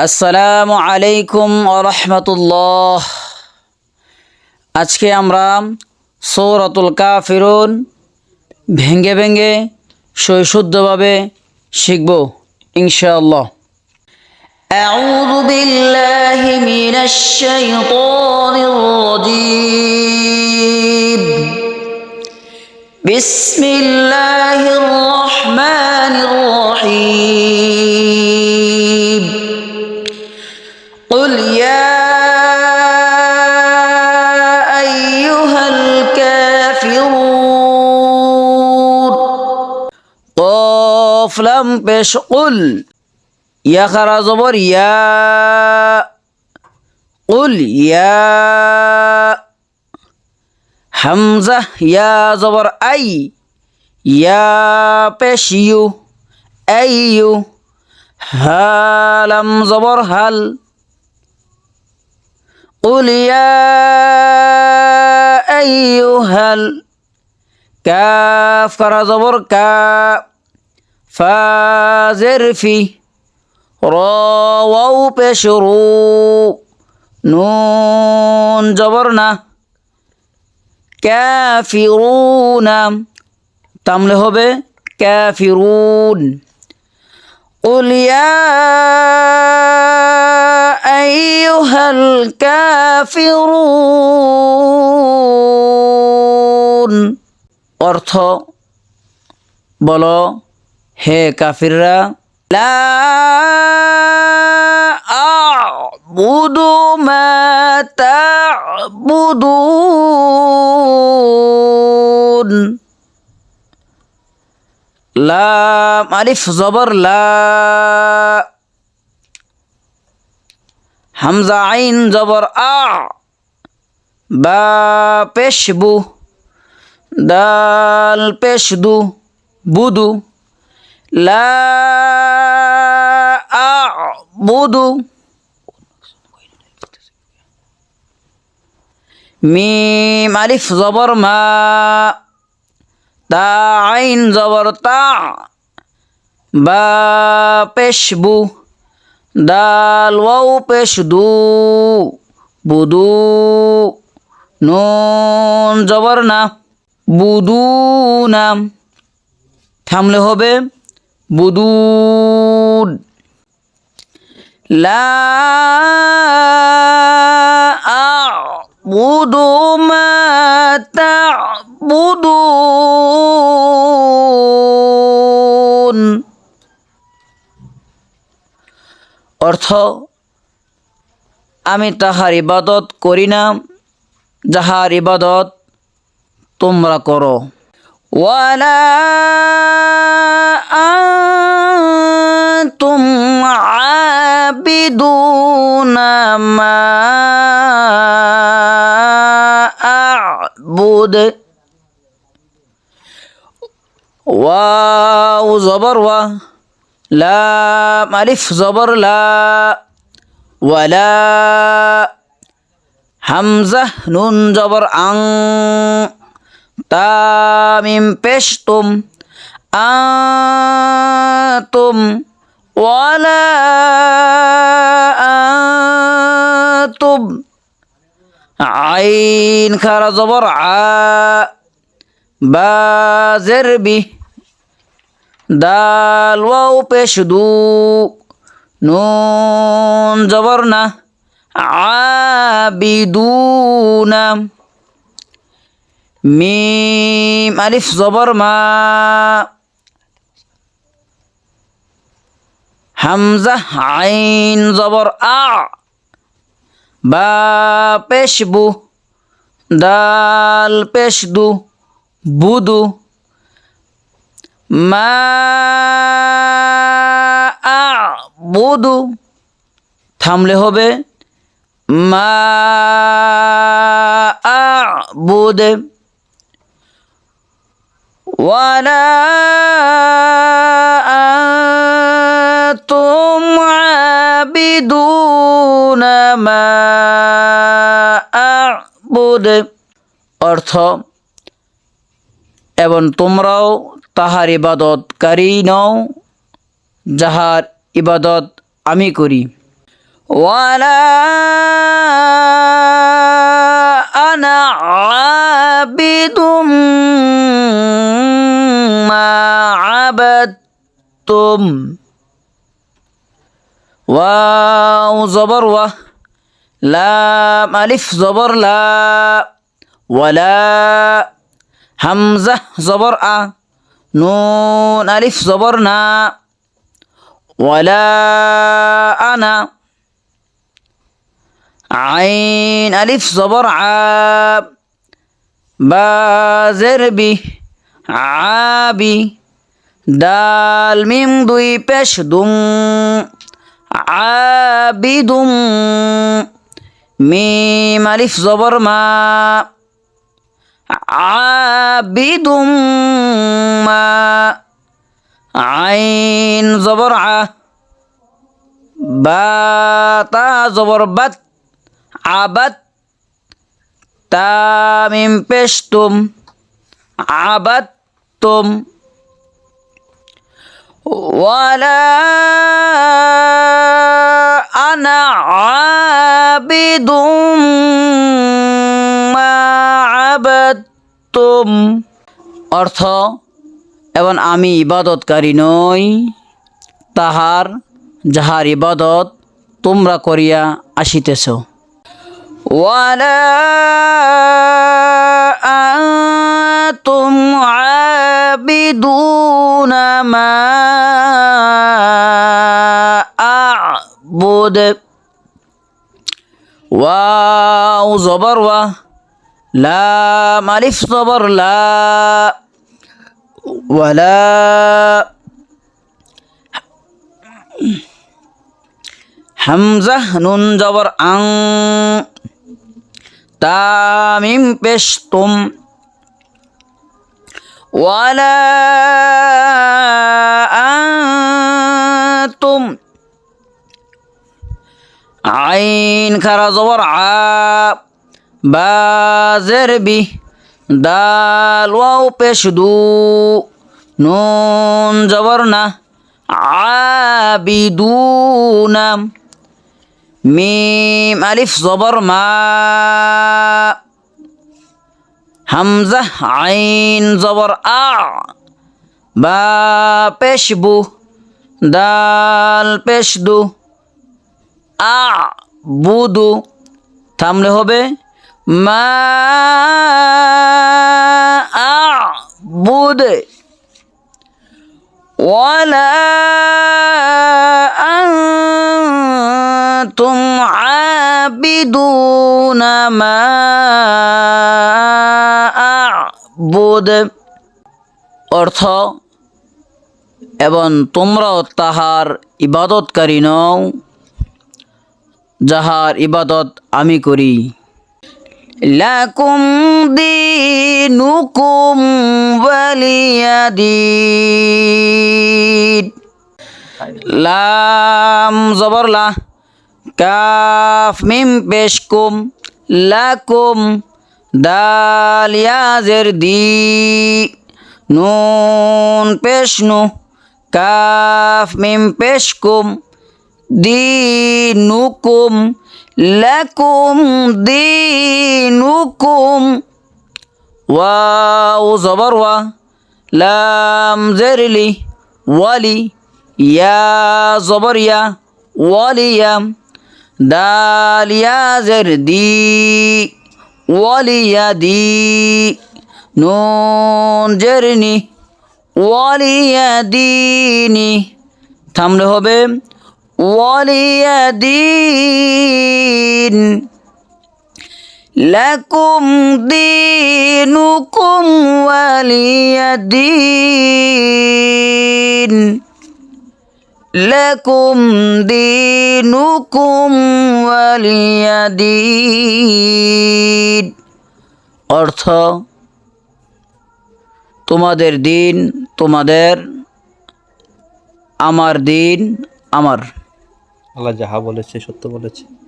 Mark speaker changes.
Speaker 1: আসসালামু আলাইকুম রহমতুল্লাহ আজকে আমরা সৌরতুল কাফিরুন ভেঙ্গে ভেঙ্গে সৈশুদ্ধভাবে শিখব ইনশাআল্লাহ أعوذ بالله من الشيطان الرجيم بسم الله الرحمن الرحيم قاف لام پیش قل. یا خرا زبر یا قل یا حمزة یا زبر ای یا پیش یو ایو هلم زبر هل. قل يا أيها الكاف كرا زبر كاف. فازر في را واو পেশ রু নুন জবর না ক্যাফিরুনা তামলে হবে ক্যাফিরুন قل يا أيها الكافرون অর্থ বলো হে কাফিররা, লা আ'বুদু মা তা'বুদুন। লাম আলিফ জবর, লা হামজা আইন জবর, আ বা পেশবু দাল পেশদু বুদু। লা মিম আলিফ জবর মা তা আইন জবর তা, বা পেশবু দাল ওয়াও পেশদু বুদু, নুন জবর না, বুদু নাম থামলে হবে বুদুদ লা আ'বুদু মা অর্থ আমি তাহার ইবাদত করি না যাহার ইবাদত তোমরা করো। ওয়ালা আনতুম আবিদুনা মা আ'বুদ ওয়াও জবর ওয়া লাম আলিফ জবর লা ওয়ালা হামজা নুন জবর আং তামিম পেশ তুম আতুম, ওয়ালা আতুম। আইন খারা জবর আ, বাজের বি, দাল ওয়াও পেশ দু, নুন জবর না আবিদুনা মিম, আলিফ, জবর, মা। হামজা, আইন, জবর, আ। বা পেশবু দাল পেশদু বুদু। মা, আ, বুদু। থামলে হবে। মা, আ, বুদে। ولا أنتم عابدون ما أعبد অর্থ এবং তোমরাও তাহার ইবাদতকারী নও যাহার ইবাদত আমি করি ولا أنا عابد ما عبدتم. واو زبر و. لام ألف زبر لا. ولا. همزة زبر أ. نون ألف زبرنا ولا أنا. আইন আলিফ জবর আ বা জের বি আবি দাল মিম দুই পেশ দুম আবিদুম মিম আলিফ জবর মা عابد ما عين زبر ع باتا زبر بت عبد تا من پشتم عبدتم ولا أنا عابد ما عبدتم অর্থ এবং আমি ইবাদতকারী নই তাহার যাহার ইবাদত তোমরা করিয়া আসিতেছ ولا أنتم عابدون ما أعبد. واو زبر و. لام ألف زبر لا. ولا. حمزة نون زبر أن. تاميم بشتم ولا أنتم عين خرا زبر عا بازر بي دال واو পেশ দু নুন জবর না আবিদুনা মিম, আলিফ, জবর, মা। হামজা, আইন, জবর, আ। বা পেশবু দাল পেশদু আ বুদু থামলে হবে, মা, আ, বুদে। ওয়ালা أنتم عابدون ما أعبد অর্থ এবং তোমরাও তাহার ইবাদতকারী নও যাহার ইবাদত আমি করি লাকুম দিনুকুম ওয়ালিয়াদিন লাম জবর লা কাফ মিম পেশকুম লাকুম দাল ইয়াজের দি। নুন পেশনু কাফ মিম পেশকুম দিনুকুম লাকুম দিনুকুম। ওয়াও জবর ওয়া লাম জেরলি ওয়ালি। ইয়া জবর ইয়া ওয়ালিয়া দাল ইয়া দি ওয়ালিয়া দি নুন জেরনি ওয়ালিয়া দিনি থামলে হবে, ওয়ালিয়াদিন। লাকুম দিনুকুম ওয়ালিয়াদিন। লাকুম অর্থ তোমাদের দিন তোমাদের আমার দিন আমার।
Speaker 2: আল্লাহ যাহা বলেছে সত্য বলেছে।